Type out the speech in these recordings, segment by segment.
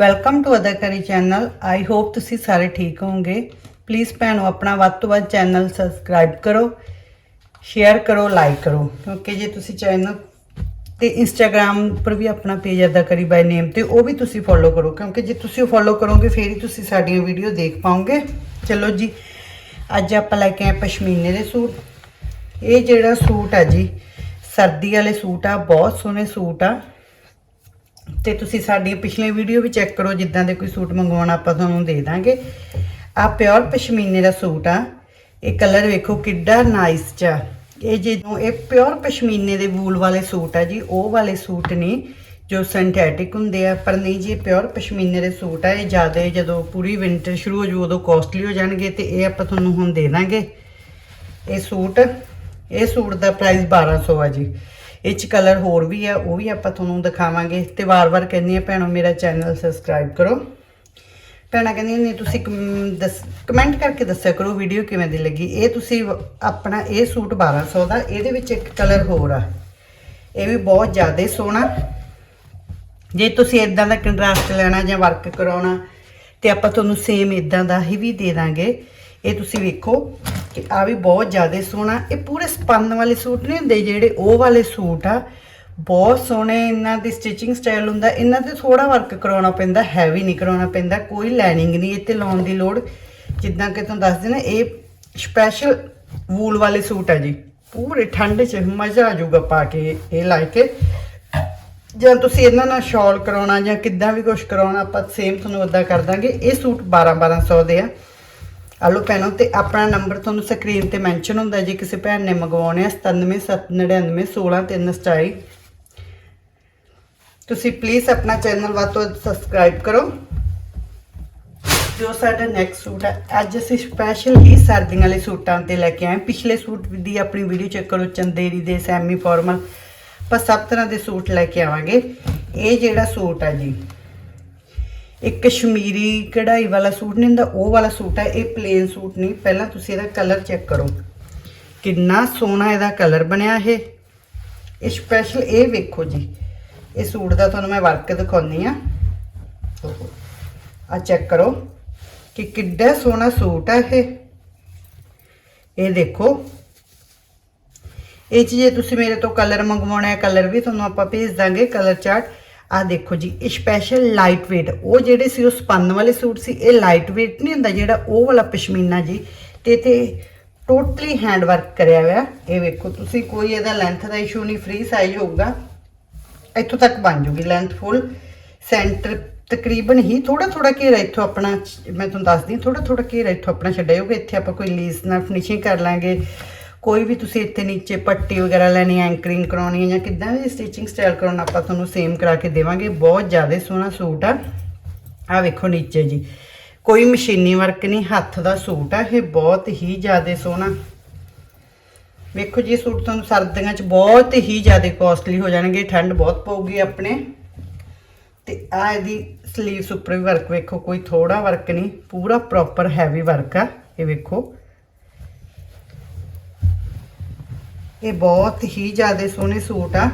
Welcome to Adakari channel I hope ਤੁਸੀਂ ਸਾਰੇ ਠੀਕ ਹੋਵੋਗੇ। ਪਲੀਜ਼ ਭੈਣੋ, ਆਪਣਾ ਵੱਧ ਤੋਂ ਵੱਧ ਚੈਨਲ ਸਬਸਕ੍ਰਾਈਬ ਕਰੋ ਸ਼ੇਅਰ ਕਰੋ ਲਾਈਕ ਕਰੋ। ਕਿਉਂਕਿ ਜੇ ਤੁਸੀਂ ਚੈਨਲ ਤੇ ਇੰਸਟਾਗ੍ਰam ਉੱਪਰ ਵੀ ਆਪਣਾ ਪੇਜ ਅਦਾਕਾਰੀ ਬਾਈ ਨੇਮ ਤੇ ਉਹ ਵੀ ਤੁਸੀਂ ਫੋਲੋ ਕਰੋ। ਕਿਉਂਕਿ ਜੇ ਤੁਸੀਂ ਉਹ ਫੋਲੋ ਕਰੋਗੇ, ਫੇਰ ਹੀ ਤੁਸੀਂ ਸਾਡੀਆਂ ਵੀਡੀਓ ਦੇਖ ਪਾਓਗੇ। ਚਲੋ ਜੀ, ਅੱਜ ਆਪਾਂ ਲੈ ਕੇ ਆਏ ਪਸ਼ਮੀਨੇ ਦੇ ਸੂਟ। ਇਹ ਜਿਹੜਾ ਸੂਟ ਆ ਜੀ, ਸਰਦੀ ਵਾਲੇ ਸੂਟ ਆ, ਬਹੁਤ ਸੋਹਣੇ ਸੂਟ ਆ। ਤੇ ਤੁਸੀਂ ਸਾਡੀ ਪਿਛਲੀ ਵੀਡੀਓ ਵੀ ਚੈੱਕ ਕਰੋ, ਜਿੱਦਾਂ ਦੇ ਕੋਈ ਸੂਟ ਮੰਗਵਾਉਣਾ ਆਪਾਂ ਤੁਹਾਨੂੰ ਦੇ ਦਾਂਗੇ। ਆ ਪਿਓਰ ਪਸ਼ਮੀਨੇ ਦਾ ਸੂਟ ਆ। ਇਹ ਕਲਰ ਵੇਖੋ ਕਿੱਡਾ ਨਾਈਸ ਚ ਆ। ਇਹ ਜਦੋਂ ਇਹ ਪਿਓਰ ਪਸ਼ਮੀਨੇ ਦੇ ਵੂਲ ਵਾਲੇ ਸੂਟ ਆ ਜੀ, ਉਹ ਵਾਲੇ ਸੂਟ ਨੇ ਜੋ ਸਿੰਥੈਟਿਕ ਹੁੰਦੇ ਆ। ਪਰ ਨਹੀਂ ਜੀ ਪਿਓਰ ਪਸ਼ਮੀਨੇ ਦੇ ਸੂਟ ਆ। ਇਹ ਜ਼ਿਆਦਾ ਜਦੋਂ ਪੂਰੀ ਵਿੰਟਰ ਸ਼ੁਰੂ ਹੋ ਜੂ ਉਦੋਂ ਕੋਸਟਲੀ ਹੋ ਜਾਣਗੇ ਤੇ ਇਹ ਆਪਾਂ ਤੁਹਾਨੂੰ ਹੁਣ ਦੇ ਦਾਂਗੇ। ਇਹ ਸੂਟ ਇਹ ਸੂਟ ਦਾ ਪ੍ਰਾਈਸ 1200 ਆ ਜੀ। ਇਹ ਚ ਕਲਰ ਹੋਰ ਵੀ ਆ, ਉਹ ਵੀ ਆਪਾਂ ਤੁਹਾਨੂੰ ਦਿਖਾਵਾਂਗੇ ਤੇ ਵਾਰ-ਵਾਰ ਕਹਿੰਦੀ ਆ, ਭੈਣੋ, ਮੇਰਾ ਚੈਨਲ ਸਬਸਕ੍ਰਾਈਬ ਕਰੋ। ਭੈਣਾਂ ਕਹਿੰਦੀਆਂ ਨੇ, ਤੁਸੀਂ ਕਮੈਂਟ ਕਰਕੇ ਦੱਸਿਆ ਕਰੋ ਵੀਡੀਓ ਕਿਵੇਂ ਦੀ ਲੱਗੀ। ਇਹ ਤੁਸੀਂ ਆਪਣਾ ਇਹ ਸੂਟ 1200 ਦਾ, ਇਹਦੇ ਵਿੱਚ ਇੱਕ ਕਲਰ ਹੋਰ ਆ। ਇਹ ਵੀ ਬਹੁਤ ਜ਼ਿਆਦਾ ਸੋਹਣਾ। ਜੇ ਤੁਸੀਂ ਇਦਾਂ ਦਾ ਕੰਟਰਾਸਟ ਲੈਣਾ ਜਾਂ ਵਰਕ ਕਰਾਉਣਾ, ਤੇ ਆਪਾਂ ਤੁਹਾਨੂੰ ਸੇਮ ਇਦਾਂ ਦਾ ਹੀ ਵੀ ਦੇ ਦਾਂਗੇ। ਇਹ ਤੁਸੀਂ ਵੇਖੋ ਕਿ ਆ ਵੀ ਬਹੁਤ ਜ਼ਿਆਦਾ ਸੋਹਣਾ, ਇਹ ਪੂਰੇ ਸਪੰਨ ਵਾਲੇ ਸੂਟ ਨਹੀਂ ਹੁੰਦੇ ਜਿਹੜੇ ਉਹ ਵਾਲੇ ਸੂਟ ਆ। ਬਹੁਤ ਸੋਹਣੇ ਇਹਨਾਂ ਦੀ ਸਟਿਚਿੰਗ ਸਟਾਈਲ ਹੁੰਦਾ, ਇਹਨਾਂ ਤੇ ਥੋੜਾ ਵਰਕ ਕਰਾਉਣਾ ਪੈਂਦਾ ਹੈਵੀ ਨਹੀਂ ਕਰਾਉਣਾ ਪੈਂਦਾ, ਕੋਈ ਲਾਈਨਿੰਗ ਨਹੀਂ, ਇੱਥੇ ਲਾਉਣ ਦੀ ਲੋੜ। ਜਿੱਦਾਂ ਕਿ ਤੁਹਾਨੂੰ ਦੱਸ ਦੇਣਾ ਇਹ ਸਪੈਸ਼ਲ ਵੂਲ ਵਾਲੇ ਸੂਟ ਆ ਜੀ। ਪੂਰੇ ਠੰਡ 'ਚ ਮਜ਼ਾ ਆ ਜਾਊਗਾ ਪਾ ਕੇ ਇਹ ਲਾ ਕੇ। ਜਾਂ ਤੁਸੀਂ ਇਹਨਾਂ ਨਾਲ ਸ਼ਾਲ ਕਰਾਉਣਾ ਜਾਂ ਕਿੱਦਾਂ ਵੀ ਕੁਝ ਕਰਾਉਣਾ, ਆਪਾਂ ਸੇਮ ਤੁਹਾਨੂੰ ਉਦਾਂ ਕਰ ਦਾਂਗੇ। ਇਹ ਸੂਟ 12 1200 ਦੇ ਆ। ਆਲੋ ਭੈਣੋ, ਤੇ ਆਪਣਾ ਨੰਬਰ ਤੁਹਾਨੂੰ ਸਕਰੀਨ ਤੇ ਮੈਂਸ਼ਨ ਹੁੰਦਾ ਜੇ, ਕਿਸੇ ਭੈਣ ਨੇ ਮੰਗਵਾਉਣੇ ਆ 9799 16327 ਤੁਸੀਂ ਪਲੀਜ਼ ਆਪਣਾ ਚੈਨਲ ਵੱਧ ਤੋਂ ਵੱਧ ਸਬਸਕ੍ਰਾਈਬ ਕਰੋ। ਜੋ ਸਾਡਾ ਨੈਕਸਟ ਸੂਟ ਹੈ, ਅੱਜ ਅਸੀਂ ਸਪੈਸ਼ਲ ਹੀ ਸਰਦੀਆਂ ਵਾਲੇ ਸੂਟਾਂ ਤੇ ਲੈ ਕੇ ਆਏ ਪਿਛਲੇ ਸੂਟ ਦੀ ਆਪਣੀ ਵੀਡੀਓ ਚੈੱਕ ਕਰੋ, ਚੰਦੇਰੀ ਦੇ ਸੈਮੀ ਫਾਰਮਲ ਪਰ ਸਭ ਤਰ੍ਹਾਂ ਦੇ ਸੂਟ ਲੈ ਕੇ ਆਵਾਂਗੇ। ਇਹ ਜਿਹੜਾ ਸੂਟ ਹੈ ਜੀ ਇੱਕ ਕਸ਼ਮੀਰੀ ਕਢਾਈ ਵਾਲਾ ਸੂਟ ਨਹੀਂ ਹੁੰਦਾ, ਉਹ ਵਾਲਾ ਸੂਟ ਹੈ, ਇਹ ਪਲੇਨ ਸੂਟ ਨਹੀਂ। ਪਹਿਲਾਂ ਤੁਸੀਂ ਇਹਦਾ ਕਲਰ ਚੈੱਕ ਕਰੋ। ਕਿੰਨਾ ਸੋਹਣਾ ਇਹਦਾ ਕਲਰ ਬਣਿਆ ਇਹ। ਇਹ ਸਪੈਸ਼ਲ ਇਹ ਵੇਖੋ ਜੀ। ਇਹ ਸੂਟ ਦਾ ਤੁਹਾਨੂੰ ਮੈਂ ਵਰਕ ਦਿਖਾਉਣੀ ਆ। ਆ ਚੈੱਕ ਕਰੋ ਕਿ ਕਿੱਡਾ ਸੋਹਣਾ ਸੂਟ ਹੈ ਇਹ। ਇਹ ਦੇਖੋ। ਇਹ 'ਚ ਜੇ ਤੁਸੀਂ ਮੇਰੇ ਤੋਂ ਕਲਰ ਮੰਗਵਾਉਣਾ ਹੈ ਕਲਰ ਵੀ ਤੁਹਾਨੂੰ ਆਪਾਂ ਭੇਜ ਦਾਂਗੇ ਕਲਰ ਚਾਰਟ ਆ ਦੇਖੋ ਜੀ, ਇਹ ਸਪੈਸ਼ਲ ਲਾਈਟ weight ਉਹ ਜਿਹੜੇ ਸੀ, ਉਹ ਸਪੰਨ ਵਾਲੇ ਸੂਟ ਸੀ, ਇਹ ਲਾਈਟ weight ਨਹੀਂ ਹੁੰਦਾ ਜਿਹੜਾ, ਉਹ ਵਾਲਾ ਪਸ਼ਮੀਨਾ ਜੀ। ਤੇ ਤੇ ਟੋਟਲੀ ਹੈਂਡ ਵਰਕ ਕਰਿਆ ਹੋਇਆ। ਇਹ ਵੇਖੋ, ਤੁਸੀਂ ਕੋਈ ਇਹਦਾ ਲੈਂਥ ਦਾ ਇਸ਼ੂ ਨਹੀਂ ਫ੍ਰੀ ਸਾਈਜ਼ ਹੋਊਗਾ। ਇੱਥੋਂ ਤੱਕ ਬਣ ਜੂਗੀ ਲੈਂਥ ਫੁੱਲ ਸੈਂਟਰ ਤਕਰੀਬਨ ਹੀ ਥੋੜਾ ਥੋੜਾ ਘੇਰਾ ਇੱਥੋਂ ਆਪਣਾ, ਮੈਂ ਤੁਹਾਨੂੰ ਦੱਸਦੀ ਥੋੜਾ ਥੋੜਾ ਘੇਰਾ ਇੱਥੋਂ ਆਪਣਾ ਛੱਡਿਆ ਹੋਊਗਾ ਇੱਥੇ ਆਪਾਂ ਕੋਈ ਲੀਸ ਨਾਲ ਫਿਨਿਸ਼ਿੰਗ ਕਰ ਲਾਂਗੇ। ਕੋਈ ਵੀ ਤੁਸੀਂ ਇੱਥੇ ਨੀਚੇ ਪੱਟੀ ਵਗੈਰਾ ਲੈਣੀ ਐਂਕਰਿੰਗ ਕਰਾਉਣੀ ਹੈ ਜਾਂ ਕਿੱਦਾਂ ਵੀ ਸਟਿਚਿੰਗ ਸਟਾਈਲ ਕਰਾਉਣਾ, ਆਪਾਂ ਤੁਹਾਨੂੰ ਸੇਮ ਕਰਾ ਕੇ ਦੇਵਾਂਗੇ। ਬਹੁਤ ਜ਼ਿਆਦਾ ਸੋਹਣਾ ਸੂਟ ਆ। ਆ ਵੇਖੋ ਨੀਚੇ ਜੀ। ਕੋਈ ਮਸ਼ੀਨੀ ਵਰਕ ਨਹੀਂ, ਹੱਥ ਦਾ ਸੂਟ ਆ। ਇਹ ਬਹੁਤ ਹੀ ਜ਼ਿਆਦਾ ਸੋਹਣਾ। ਵੇਖੋ ਜੀ, ਇਹ ਸੂਟ ਤੁਹਾਨੂੰ ਸਰਦੀਆਂ 'ਚ ਬਹੁਤ ਹੀ ਜ਼ਿਆਦਾ ਕੋਸਟਲੀ ਹੋ ਜਾਣਗੇ। ਠੰਡ ਬਹੁਤ ਪਊਗੀ ਆਪਣੇ। ਤੇ ਆ ਇਹਦੀ ਸਲੀਵਸ ਉੱਪਰ ਵੀ ਵਰਕ ਵੇਖੋ, ਕੋਈ ਥੋੜਾ ਵਰਕ ਨਹੀਂ, ਪੂਰਾ ਪ੍ਰੋਪਰ ਹੈਵੀ ਵਰਕ ਆ। ਇਹ ਵੇਖੋ। ਇਹ ਬਹੁਤ ਹੀ ਜ਼ਿਆਦਾ ਸੋਹਣੇ ਸੂਟ ਆ।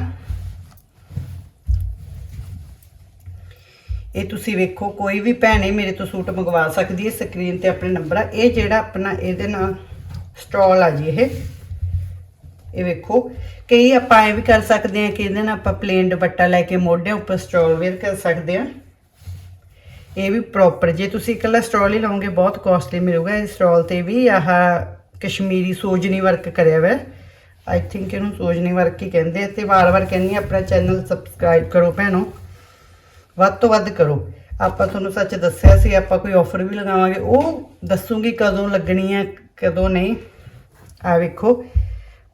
ਇਹ ਤੁਸੀਂ ਵੇਖੋ, ਕੋਈ ਵੀ ਭੈਣੇ ਮੇਰੇ ਤੋਂ ਸੂਟ ਮੰਗਵਾ ਸਕਦੀ ਹੈ। ਸਕਰੀਨ ਤੇ ਆਪਣੇ ਨੰਬਰ ਆ। ਇਹ ਜਿਹੜਾ ਆਪਣਾ ਇਹਦੇ ਨਾਲ ਸਟਾਲ ਆ ਜੀ ਇਹ। ਇਹ ਵੇਖੋ, ਕਈ ਆਪਾਂ ਇਹ ਵੀ ਕਰ ਸਕਦੇ ਹਾਂ ਕਿ ਇਹਦੇ ਨਾਲ ਆਪਾਂ ਪਲੇਨ ਦੁਪੱਟਾ ਲੈ ਕੇ ਮੋਢਿਆਂ ਉੱਪਰ ਸਟਾਲ ਵੇਅਰ ਕਰ ਸਕਦੇ ਹਾਂ। ਇਹ ਵੀ ਪ੍ਰੋਪਰ ਜੇ ਤੁਸੀਂ ਇਕੱਲਾ ਸਟਾਲ ਹੀ ਲਓਗੇ, ਬਹੁਤ ਕਾਸਟਲੀ ਮਿਲੂਗਾ। ਇਸ ਸਟਾਲ ਤੇ ਵੀ ਆਹ ਕਸ਼ਮੀਰੀ ਸੋਜਨੀ ਵਰਕ ਕਰਿਆ ਹੋਇਆ। ਆਈ ਥਿੰਕ ਇਹਨੂੰ ਸੋਜਨੀ ਵਰਕ ਹੀ ਕਹਿੰਦੇ। ਆ ਤੇ ਵਾਰ-ਵਾਰ ਕਹਿੰਦੀ ਹਾਂ, ਆਪਣਾ ਚੈਨਲ ਸਬਸਕ੍ਰਾਈਬ ਕਰੋ ਭੈਣੋ। ਵੱਧ ਤੋਂ ਵੱਧ ਕਰੋ। ਆਪਾਂ ਤੁਹਾਨੂੰ ਸੱਚ ਦੱਸਿਆ ਸੀ, ਆਪਾਂ ਕੋਈ ਆਫਰ ਵੀ ਲਗਾਵਾਂਗੇ। ਉਹ ਦੱਸੂਗੀ ਕਦੋਂ ਲੱਗਣੀ ਹੈ, ਕਦੋਂ ਨਹੀਂ। ਆ ਵੇਖੋ,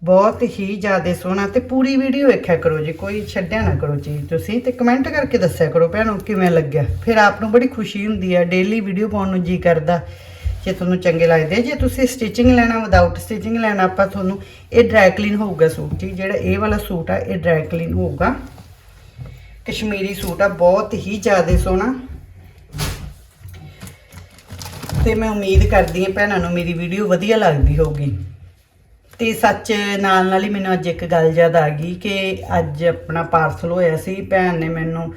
ਬਹੁਤ ਹੀ ਜ਼ਿਆਦਾ ਸੋਹਣਾ ਤੇ ਪੂਰੀ ਵੀਡੀਓ ਵੇਖਿਆ ਕਰੋ ਜੀ, ਕੋਈ ਛੱਡਿਆ ਨਾ ਕਰੋ ਚੀਜ਼ ਤੁਸੀਂ ਤੇ ਕਮੈਂਟ ਕਰਕੇ ਦੱਸਿਆ ਕਰੋ ਭੈਣੋ ਕਿਵੇਂ ਲੱਗਿਆ। ਫਿਰ ਆਪ ਨੂੰ ਬੜੀ ਖੁਸ਼ੀ ਹੁੰਦੀ ਹੈ ਡੇਲੀ ਵੀਡੀਓ ਪਾਉਣ ਨੂੰ ਜੀ ਕਰਦਾ। ਜੇ ਤੁਹਾਨੂੰ ਚੰਗੇ ਲੱਗਦੇ ਜੇ ਤੁਸੀਂ ਸਟਿਚਿੰਗ ਲੈਣਾ ਵਿਦਆਊਟ ਸਟਿਚਿੰਗ ਲੈਣਾ, ਆਪਾਂ ਤੁਹਾਨੂੰ ਇਹ ਡਰਾਈ ਕਲੀਨ ਹੋਊਗਾ ਸੂਟ ਜੀ ਜਿਹੜਾ ਇਹ ਵਾਲਾ ਸੂਟ ਆ, ਇਹ ਡਰਾਈ ਕਲੀਨ ਹੋਊਗਾ। ਕਸ਼ਮੀਰੀ ਸੂਟ ਆ, ਬਹੁਤ ਹੀ ਜ਼ਿਆਦਾ ਸੋਹਣਾ। ਤੇ ਮੈਂ ਉਮੀਦ ਕਰਦੀ ਹਾਂ ਭੈਣਾਂ ਨੂੰ ਮੇਰੀ ਵੀਡੀਓ ਵਧੀਆ ਲੱਗਦੀ ਹੋਊਗੀ। ਤੇ ਸੱਚ ਨਾਲ ਨਾਲ ਹੀ ਮੈਨੂੰ ਅੱਜ ਇੱਕ ਗੱਲ ਯਾਦ ਆ ਗਈ ਕਿ ਅੱਜ ਆਪਣਾ ਪਾਰਸਲ ਹੋਇਆ ਸੀ, ਭੈਣ ਨੇ ਮੈਨੂੰ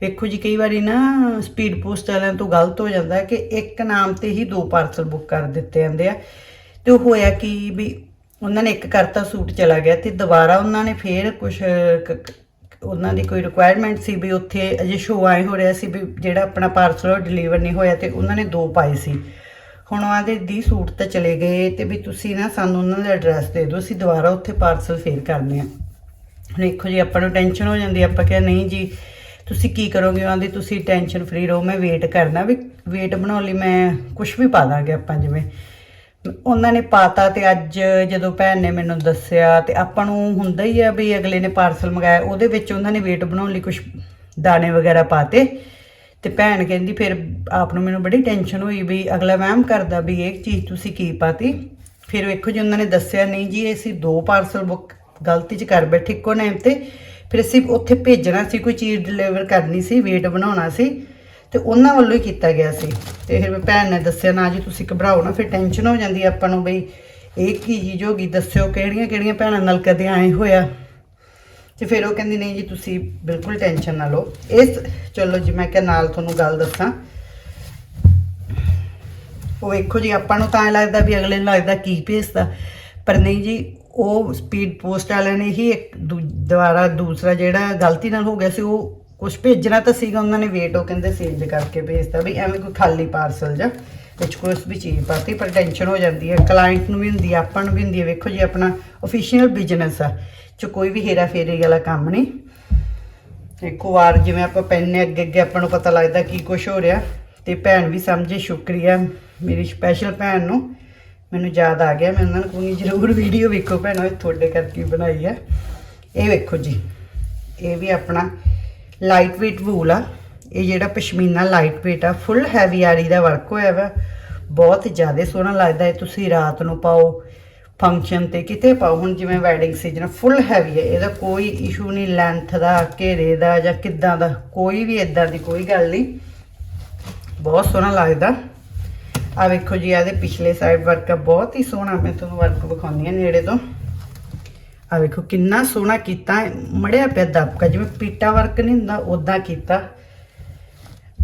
ਵੇਖੋ ਜੀ, ਕਈ ਵਾਰੀ ਨਾ ਸਪੀਡ ਪੋਸਟ ਵਾਲਿਆਂ ਤੋਂ ਗਲਤ ਹੋ ਜਾਂਦਾ ਕਿ ਇੱਕ ਨਾਮ ਤੇ ਹੀ ਦੋ ਪਾਰਸਲ ਬੁੱਕ ਕਰ ਦਿੱਤੇ ਜਾਂਦੇ ਆ। ਤੇ ਉਹ ਹੋਇਆ ਕਿ ਵੀ ਉਹਨਾਂ ਨੇ ਇੱਕ ਕਰਤਾ ਸੂਟ ਚਲਾ ਗਿਆ ਤੇ ਦੁਬਾਰਾ ਉਹਨਾਂ ਨੇ ਫੇਰ ਕੁਝ ਉਹਨਾਂ ਦੀ ਕੋਈ ਰਿਕੁਆਇਰਮੈਂਟ ਸੀ ਵੀ ਉੱਥੇ ਅਜੇ ਸ਼ੋਅ ਆਏ ਹੋ ਰਿਹਾ ਸੀ ਵੀ ਜਿਹੜਾ ਆਪਣਾ ਪਾਰਸਲ ਡਿਲੀਵਰ ਨਹੀਂ ਹੋਇਆ ਤੇ ਉਹਨਾਂ ਨੇ ਦੋ ਪਾਏ ਸੀ। ਹੁਣ ਉਹਨਾਂ ਦੇ ਦੀ ਸੂਟ ਤਾਂ ਚਲੇ ਗਏ ਤੇ ਵੀ ਤੁਸੀਂ ਨਾ ਸਾਨੂੰ ਉਹਨਾਂ ਦਾ ਐਡਰੈਸ ਦੇ ਦਿਓ, ਅਸੀਂ ਦੁਬਾਰਾ ਉੱਥੇ ਪਾਰਸਲ ਫੇਰ ਕਰਨੇ ਆ। ਹੁਣ ਦੇਖੋ ਜੀ, ਆਪਾਂ ਨੂੰ ਟੈਨਸ਼ਨ ਹੋ ਜਾਂਦੀ ਆਪਾਂ ਕਿਹਾ ਨਹੀਂ ਜੀ ਤੁਸੀਂ ਕੀ ਕਰੋਗੇ? ਉਹਨਾਂ ਦੀ ਤੁਸੀਂ ਟੈਨਸ਼ਨ ਫਰੀ ਰਹੋ। ਮੈਂ ਵੇਟ ਕਰਨਾ ਵੀ ਵੇਟ ਬਣਾਉਣ ਲਈ ਮੈਂ ਕੁਝ ਵੀ ਪਾ ਦਾਂਗੇ ਆਪਾਂ ਜਿਵੇਂ। ਉਹਨਾਂ ਨੇ ਪਾਤਾ ਤੇ ਅੱਜ ਜਦੋਂ ਭੈਣ ਨੇ ਮੈਨੂੰ ਦੱਸਿਆ ਤੇ ਆਪਾਂ ਨੂੰ ਹੁੰਦਾ ਹੀ ਆ ਵੀ ਅਗਲੇ ਨੇ ਪਾਰਸਲ ਮੰਗਾਇਆ। ਉਹਦੇ ਵਿੱਚ ਉਹਨਾਂ ਨੇ ਵੇਟ ਬਣਾਉਣ ਲਈ ਕੁਝ ਦਾਣੇ ਵਗੈਰਾ ਪਾਤੇ। ਤੇ ਭੈਣ ਕਹਿੰਦੀ ਫਿਰ ਆਪ ਨੂੰ ਮੈਨੂੰ ਬੜੀ ਟੈਨਸ਼ਨ ਹੋਈ ਵੀ ਅਗਲਾ ਵਹਿਮ ਕਰਦਾ ਵੀ ਇਹ ਚੀਜ਼ ਤੁਸੀਂ ਕੀ ਪਾਤੀ? ਫਿਰ ਵੇਖੋ ਜੀ ਉਹਨਾਂ ਨੇ ਦੱਸਿਆ, ਨਹੀਂ ਜੀ, ਅਸੀਂ ਦੋ ਪਾਰਸਲ ਬੁੱਕ ਗਲਤੀ 'ਚ ਕਰ ਬੈਠੇ ਇੱਕੋ ਨੇਮ ਤੇ। ਫਿਰ ਅਸੀਂ ਉੱਥੇ ਭੇਜਣਾ ਸੀ, ਕੋਈ ਚੀਜ਼ ਡਿਲੀਵਰ ਕਰਨੀ ਸੀ ਵੇਟ ਬਣਾਉਣਾ ਸੀ, ਤੇ ਉਹਨਾਂ ਵੱਲੋਂ ਹੀ ਕੀਤਾ ਗਿਆ ਸੀ। ਤੇ ਫਿਰ ਭੈਣ ਨੇ ਦੱਸਿਆ, ਨਾ ਜੀ, ਤੁਸੀਂ ਘਬਰਾਓ ਨਾ, ਫਿਰ ਟੈਨਸ਼ਨ ਹੋ ਜਾਂਦੀ ਆਪਾਂ ਨੂੰ ਬਈ ਇਹ ਕੀ ਚੀਜ਼ ਹੋ ਗਈ, ਦੱਸਿਓ ਕਿਹੜੀਆਂ ਕਿਹੜੀਆਂ ਭੈਣਾਂ ਨਾਲ ਕਦੇ ਆਏ ਹੋਇਆ? ਤੇ ਫਿਰ ਉਹ ਕਹਿੰਦੀ, ਨਹੀਂ ਜੀ, ਤੁਸੀਂ ਬਿਲਕੁਲ ਟੈਨਸ਼ਨ ਨਾ ਲਓ। ਇਸ ਚਲੋ ਜੀ, ਮੈਂ ਕਿਹਾ ਨਾਲ ਤੁਹਾਨੂੰ ਗੱਲ ਦੱਸਾਂ। ਉਹ ਵੇਖੋ ਜੀ, ਆਪਾਂ ਨੂੰ ਤਾਂ ਐਂ ਲੱਗਦਾ ਵੀ ਅਗਲੇ ਨੂੰ ਲੱਗਦਾ ਕੀ ਭੇਜਦਾ, ਪਰ ਨਹੀਂ ਜੀ ਉਹ ਸਪੀਡ ਪੋਸਟ ਵਾਲਿਆਂ ਨੇ ਹੀ ਇੱਕ ਦੂ- ਦੁਬਾਰਾ ਦੂਸਰਾ ਜਿਹੜਾ ਗਲਤੀ ਨਾਲ ਹੋ ਗਿਆ ਸੀ, ਉਹ ਕੁਝ ਭੇਜਣਾ ਤਾਂ ਸੀਗਾ, ਉਹਨਾਂ ਨੇ ਵੇਟ ਉਹ ਕਹਿੰਦੇ ਚੇਂਜ ਕਰਕੇ ਭੇਜਤਾ ਵੀ ਐਵੇਂ ਕੋਈ ਖਾਲੀ ਪਾਰਸਲ ਜਾਂ ਵਿੱਚ ਕੋਈ ਵੀ ਚੀਜ਼ ਪਾਤੀ, ਪਰ ਟੈਨਸ਼ਨ ਹੋ ਜਾਂਦੀ ਹੈ। ਕਲਾਇੰਟ ਨੂੰ ਵੀ ਹੁੰਦੀ ਹੈ, ਆਪਾਂ ਨੂੰ ਵੀ ਹੁੰਦੀ ਹੈ। ਵੇਖੋ ਜੀ, ਆਪਣਾ ਅਫੀਸ਼ੀਅਲ ਬਿਜ਼ਨਸ ਆ, ਚ ਕੋਈ ਵੀ ਹੇਰਾ ਫੇਰੀ ਵਾਲਾ ਕੰਮ ਨਹੀਂ। ਇੱਕੋ ਵਾਰ ਜਿਵੇਂ ਆਪਾਂ ਪੈਨੇ ਅੱਗੇ ਅੱਗੇ ਆਪਾਂ ਨੂੰ ਪਤਾ ਲੱਗਦਾ ਕੀ ਕੁਝ ਹੋ ਰਿਹਾ, ਤੇ ਭੈਣ ਵੀ ਸਮਝੇ, ਸ਼ੁਕਰੀਆ ਮੇਰੀ ਸਪੈਸ਼ਲ ਭੈਣ ਨੂੰ। ਮੈਨੂੰ ਯਾਦ ਆ ਗਿਆ, ਮੈਂ ਉਹਨਾਂ ਨੂੰ ਕਹੂੰਗੀ, ਜ਼ਰੂਰ ਵੀਡੀਓ ਵੇਖੋ ਭੈਣੋ, ਇਹ ਤੁਹਾਡੇ ਕਰਕੇ ਬਣਾਈ ਹੈ। ਇਹ ਵੇਖੋ ਜੀ, ਇਹ ਵੀ ਆਪਣਾ ਲਾਈਟ weight ਵੂਲ ਆ। ਇਹ ਜਿਹੜਾ ਪਸ਼ਮੀਨਾ ਲਾਈਟ weight ਆ ਫੁੱਲ ਹੈਵੀ ਆਰੀ ਦਾ ਵਰਕ ਹੋਇਆ ਵਾ। ਬਹੁਤ ਜ਼ਿਆਦਾ ਸੋਹਣਾ ਲੱਗਦਾ ਹੈ, ਤੁਸੀਂ ਰਾਤ ਨੂੰ ਪਾਓ ਫੰਕਸ਼ਨ ਤੇ ਕਿਤੇ ਪਾਓ, ਹੁਣ ਜਿਵੇਂ ਵੈਡਿੰਗ ਸੀਜ਼ਨ ਫੁੱਲ ਹੈਵੀ ਹੈ। ਇਹਦਾ ਕੋਈ ਇਸ਼ੂ ਨਹੀਂ ਲੈਂਥ ਦਾ, ਘੇਰੇ ਦਾ ਜਾਂ ਕਿੱਦਾਂ ਦਾ, ਕੋਈ ਵੀ ਇਦਾਂ ਦੀ ਕੋਈ ਗੱਲ ਨਹੀਂ। ਬਹੁਤ ਸੋਹਣਾ ਲੱਗਦਾ। ਆ ਵੇਖੋ ਜੀ ਇਹਦੇ ਪਿਛਲੇ ਸਾਈਡ ਵਰਕ ਆ, ਬਹੁਤ ਹੀ ਸੋਹਣਾ ਮੈਂ ਤੁਹਾਨੂੰ ਵਰਕ ਵਿਖਾਉਂਦੀ ਹਾਂ ਨੇੜੇ ਤੋਂ। ਆ ਵੇਖੋ ਕਿੰਨਾ ਸੋਹਣਾ ਕੀਤਾ, ਮੜਿਆ ਪਿਆ ਦਬਕਾ, ਜਿਵੇਂ ਪੀਟਾ ਵਰਕ ਨਹੀਂ ਹੁੰਦਾ ਉਦਾਂ ਕੀਤਾ।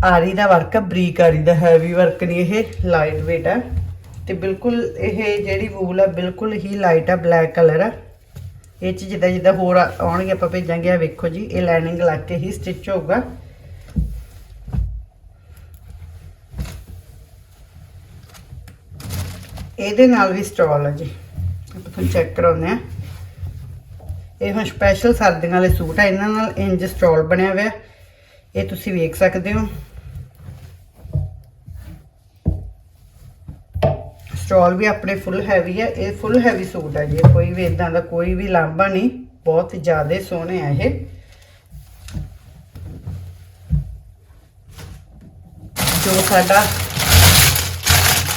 ਆਰੀ ਦਾ ਵਰਕ ਆ, ਬਰੀਕ ਆਰੀ ਦਾ ਹੈਵੀ ਵਰਕ ਨਹੀਂ ਇਹ ਲਾਈਟ weight ਆ। ਤੇ ਬਿਲਕੁਲ ਇਹ ਜਿਹੜੀ ਵੂਲ ਆ, ਬਿਲਕੁਲ ਹੀ ਲਾਈਟ ਆ ਬਲੈਕ ਕਲਰ ਆ। ਇਹ ਚ ਜਿੱਦਾਂ ਜਿੱਦਾਂ ਹੋਰ ਆ- ਆਉਣਗੇ, ਆਪਾਂ ਭੇਜਾਂਗੇ, ਆ ਵੇਖੋ ਜੀ, ਇਹ ਲਾਈਨਿੰਗ ਲੱਗ ਕੇ ਹੀ ਸਟਿਚ ਹੋਊਗਾ। ਇਹਦੇ ਨਾਲ ਵੀ ਸਟਾਲ ਆ ਜੀ। ਆਪਾਂ ਤੁਹਾਨੂੰ ਚੈੱਕ ਕਰਾਉਂਦੇ ਆ ਇਹ ਹੁਣ ਸਪੈਸ਼ਲ ਸਰਦੀਆਂ ਵਾਲੇ ਸੂਟ ਆ, ਇਹਨਾਂ ਨਾਲ ਇੰਜ ਸਟਾਲ ਬਣਿਆ ਹੋਇਆ। ਇਹ ਤੁਸੀਂ ਵੇਖ ਸਕਦੇ ਹੋ। ਸਟਾਲ ਵੀ ਆਪਣੇ ਫੁੱਲ ਹੈਵੀ ਹੈ ਇਹ ਫੁੱਲ ਹੈਵੀ ਸੂਟ ਹੈ ਜੀ। ਕੋਈ ਵੀ ਇਦਾਂ ਦਾ ਕੋਈ ਵੀ ਲਾਂਭਾ ਨਹੀਂ, ਬਹੁਤ ਜ਼ਿਆਦਾ ਸੋਹਣੇ ਆ ਇਹ। ਜੋ ਸਾਡਾ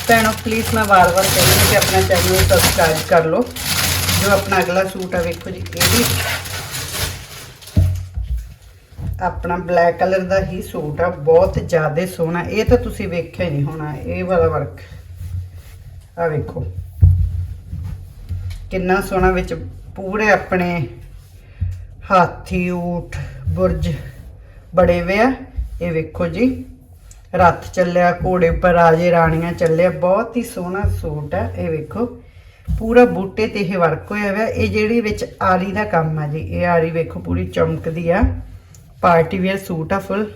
ਭੈਣੋ ਪਲੀਜ਼ ਮੈਂ ਵਾਰ-ਵਾਰ ਕਹਿੰਦੀ ਕਿ ਆਪਣਾ ਚੈਨਲ ਨੂੰ ਸਬਸਕ੍ਰਾਈਬ ਕਰ ਲਓ। ਜੋ ਆਪਣਾ ਅਗਲਾ ਸੂਟ ਆ, ਵੇਖੋ ਜੀ, ਇਹ ਵੀ। ਆਪਣਾ ਬਲੈਕ ਕਲਰ ਦਾ ਹੀ ਸੂਟ ਆ, ਬਹੁਤ ਜ਼ਿਆਦਾ ਸੋਹਣਾ। ਇਹ ਤਾਂ ਤੁਸੀਂ ਵੇਖਿਆ ਹੀ ਨਹੀਂ ਹੋਣਾ, ਇਹ ਵਾਲਾ ਵਰਕ ਆ ਵੇਖੋ। ਕਿੰਨਾ ਸੋਹਣਾ ਵਿੱਚ ਪੂਰੇ ਆਪਣੇ ਹਾਥੀ, ਊਠ, ਬੁਰਜ ਬੜੇ ਵੇ ਆ। ਇਹ ਵੇਖੋ ਜੀ। ਰੱਥ ਚੱਲਿਆ, ਘੋੜੇ ਉੱਪਰ ਰਾਜੇ ਰਾਣੀਆਂ ਚੱਲਿਆ। ਬਹੁਤ ਹੀ ਸੋਹਣਾ ਸੂਟ ਹੈ, ਇਹ ਵੇਖੋ। ਪੂਰਾ ਬੂਟੇ ਤੇ ਇਹ ਵਰਕ ਹੋਇਆ ਹੋਇਆ। ਇਹ ਜਿਹੜੀ ਵਿੱਚ ਆਰੀ ਦਾ ਕੰਮ ਆ ਜੀ, ਇਹ ਆਰੀ ਵੇਖੋ ਪੂਰੀ ਚਮਕਦੀ ਆ। ਪਾਰਟੀ ਵੇਅਰ ਸੂਟ ਆ ਫੁੱਲ।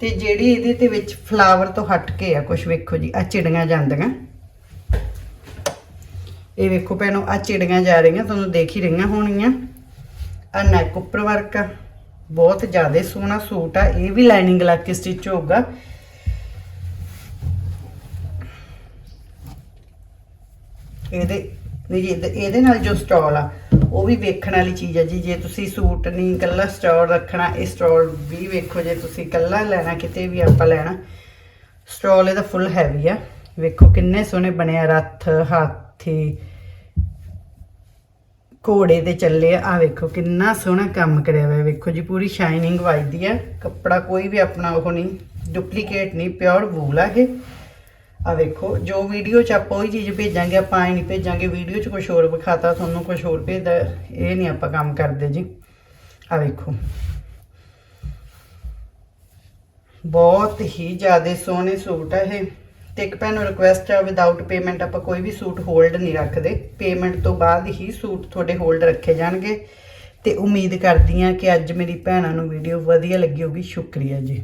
ਤੇ ਜਿਹੜੀ ਇਹਦੇ ਤੇ ਵਿੱਚ ਫਲਾਵਰ ਤੋਂ ਹਟ ਕੇ ਆ ਕੁਝ ਵੇਖੋ ਜੀ ਆ ਚਿੜੀਆਂ ਜਾਂਦੀਆਂ। ਇਹ ਵੇਖੋ ਭੈਣੋ ਆ ਚਿੜੀਆਂ ਜਾ ਰਹੀਆਂ, ਤੁਹਾਨੂੰ ਦੇਖ ਹੀ ਰਹੀਆਂ ਹੋਣੀਆਂ ਆ ਨੈਕ ਉੱਪਰ ਵਰਕ ਆ। ਬਹੁਤ ਜ਼ਿਆਦਾ ਸੋਹਣਾ ਸੂਟ ਆ, ਇਹ ਵੀ ਲਾਈਨਿੰਗ ਲੱਗ ਕੇ ਸਟਿਚ ਹੋਊਗਾ। ਇਹਦੇ ਇਹਦੇ- ਨਾਲ ਜੋ ਸਟਾਲ ਆ, ਉਹ ਵੀ ਵੇਖਣ ਵਾਲੀ ਚੀਜ਼ ਹੈ ਜੀ। ਜੇ ਤੁਸੀਂ ਸੂਟ ਨਹੀਂ ਇਕੱਲਾ ਸਟਾਲ ਰੱਖਣਾ, ਇਹ ਸਟਾਲ ਵੀ ਵੇਖੋ, ਜੇ ਤੁਸੀਂ ਇਕੱਲਾ ਲੈਣਾ, ਕਿਤੇ ਵੀ ਆਪਾਂ ਲੈਣਾ ਸਟਾਲ ਇਹਦਾ ਫੁੱਲ ਹੈਵੀ ਆ। ਵੇਖੋ ਕਿੰਨੇ ਸੋਹਣੇ ਬਣਿਆ ਰੱਥ, ਹਾਥੀ ਘੋੜੇ ਤੇ ਚੱਲੇ ਆ। ਆਹ ਵੇਖੋ ਕਿੰਨਾ ਸੋਹਣਾ ਕੰਮ ਕਰਿਆ ਹੋਇਆ। ਵੇਖੋ ਜੀ, ਪੂਰੀ ਸ਼ਾਈਨਿੰਗ ਵੱਜਦੀ ਆ। ਕੱਪੜਾ ਕੋਈ ਵੀ ਆਪਣਾ ਉਹ ਨਹੀਂ ਡੁਪਲੀਕੇਟ ਨਹੀਂ ਪਿਓਰ ਵੂਲ ਆ ਇਹ। ਆ ਵੇਖੋ, ਜੋ ਵੀਡੀਓ ਚ ਆਪਾਂ ਉਹੀ ਚੀਜ਼ ਭੇਜਾਂਗੇ, ਆਪਾਂ ਐ ਨਹੀਂ ਭੇਜਾਂਗੇ ਵੀਡੀਓ ਚ ਕੁਝ ਹੋਰ ਵਿਖਾਤਾ, ਤੁਹਾਨੂੰ ਕੁਝ ਹੋਰ ਭੇਜਦਾ, ਇਹ ਨਹੀਂ ਆਪਾਂ ਕੰਮ ਕਰਦੇ ਜੀ। ਆ ਵੇਖੋ। ਬਹੁਤ ਹੀ ਜ਼ਿਆਦਾ ਸੋਹਣੇ ਸੂਟ ਆ ਇਹ। ਤੇ ਇੱਕ ਭੈਣ ਨੂੰ ਰਿਕੁਐਸਟ ਆ ਵਿਦਆਊਟ ਪੇਮੈਂਟ ਆਪਾਂ ਕੋਈ ਵੀ ਸੂਟ ਹੋਲਡ ਨਹੀਂ ਰੱਖਦੇ। ਪੇਮੈਂਟ ਤੋਂ ਬਾਅਦ ਹੀ ਸੂਟ ਤੁਹਾਡੇ ਹੋਲਡ ਰੱਖੇ ਜਾਣਗੇ। ਤੇ ਉਮੀਦ ਕਰਦੀ ਹਾਂ ਕਿ ਅੱਜ ਮੇਰੀ ਭੈਣਾਂ ਨੂੰ ਵੀਡੀਓ ਵਧੀਆ ਲੱਗੀ ਹੋਊਗੀ। ਸ਼ੁਕਰੀਆ ਜੀ।